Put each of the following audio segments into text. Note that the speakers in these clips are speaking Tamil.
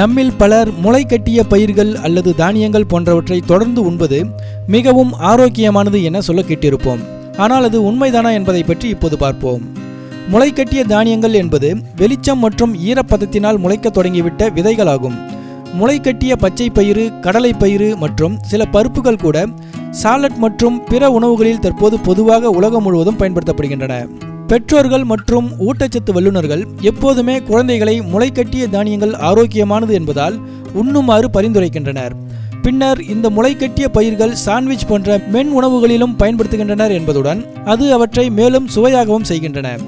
நம்மில் பலர் முளை கட்டிய பயிர்கள் அல்லது தானியங்கள் போன்றவற்றை தொடர்ந்து உண்பது மிகவும் ஆரோக்கியமானது என சொல்ல கேட்டிருப்போம். ஆனால் அது உண்மைதானா என்பதை பற்றி இப்போது பார்ப்போம். முளை கட்டிய தானியங்கள் என்பது வெளிச்சம் மற்றும் ஈரப்பதத்தினால் முளைக்கத் தொடங்கிவிட்ட விதைகளாகும். முளைக்கட்டிய பச்சை பயிறு கடலை பயிறு மற்றும் சில பருப்புகள் கூட சாலட் மற்றும் பிற உணவுகளில் தற்போது பொதுவாக உலகம் முழுவதும் பயன்படுத்தப்படுகின்றன. பெற்றோர்கள் மற்றும் ஊட்டச்சத்து வல்லுநர்கள் எப்போதுமே குழந்தைகளை முளைக்கட்டிய தானியங்கள் ஆரோக்கியமானது என்பதால் உண்ணுமாறு பரிந்துரைக்கின்றனர். பின்னர் இந்த முளைக்கட்டிய பயிர்கள் சாண்ட்விச் போன்ற மென் உணவுகளிலும் பயன்படுத்துகின்றனர் என்பதுடன் அது அவற்றை மேலும் சுவையாகவும் செய்கின்றன.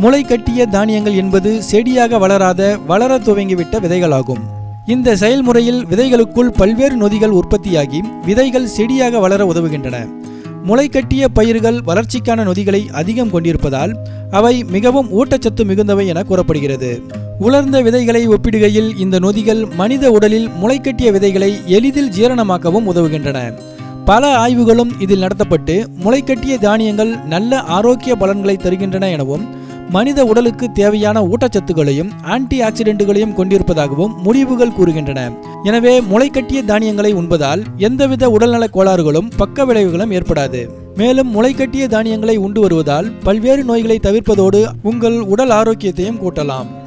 முளைக்கட்டிய தானியங்கள் என்பது செடியாக வளராத வளர துவங்கிவிட்ட விதைகளாகும். இந்த செயல்முறையில் விதைகளுக்குள் பல்வேறு நொதிகள் உற்பத்தியாகி விதைகள் செடியாக வளர உதவுகின்றன. முளைக்கட்டிய பயிர்கள் வளர்ச்சிக்கான நொதிகளை அதிகம் கொண்டிருப்பதால் அவை மிகவும் ஊட்டச்சத்து மிகுந்தவை என கூறப்படுகிறது. உலர்ந்த விதைகளை ஒப்பிடுகையில் இந்த நொதிகள் மனித உடலில் முளைக்கட்டிய விதைகளை எளிதில் ஜீரணமாக்கவும் உதவுகின்றன. பல ஆய்வுகளும் இதில் நடத்தப்பட்டு முளைக்கட்டிய தானியங்கள் நல்ல ஆரோக்கிய பலன்களை தருகின்றன எனவும் மனித உடலுக்கு தேவையான ஊட்டச்சத்துகளையும் ஆன்டி ஆக்சிடென்ட்டுகளையும் கொண்டிருப்பதாகவும் முடிவுகள் கூறுகின்றன. எனவே முளைக்கட்டிய தானியங்களை உண்பதால் எந்தவித உடல்நலக் கோளாறுகளும் பக்க விளைவுகளும் ஏற்படாது. மேலும் முளைக்கட்டிய தானியங்களை உண்டு வருவதால் பல்வேறு நோய்களை தவிர்ப்பதோடு உங்கள் உடல் ஆரோக்கியத்தையும் கூட்டலாம்.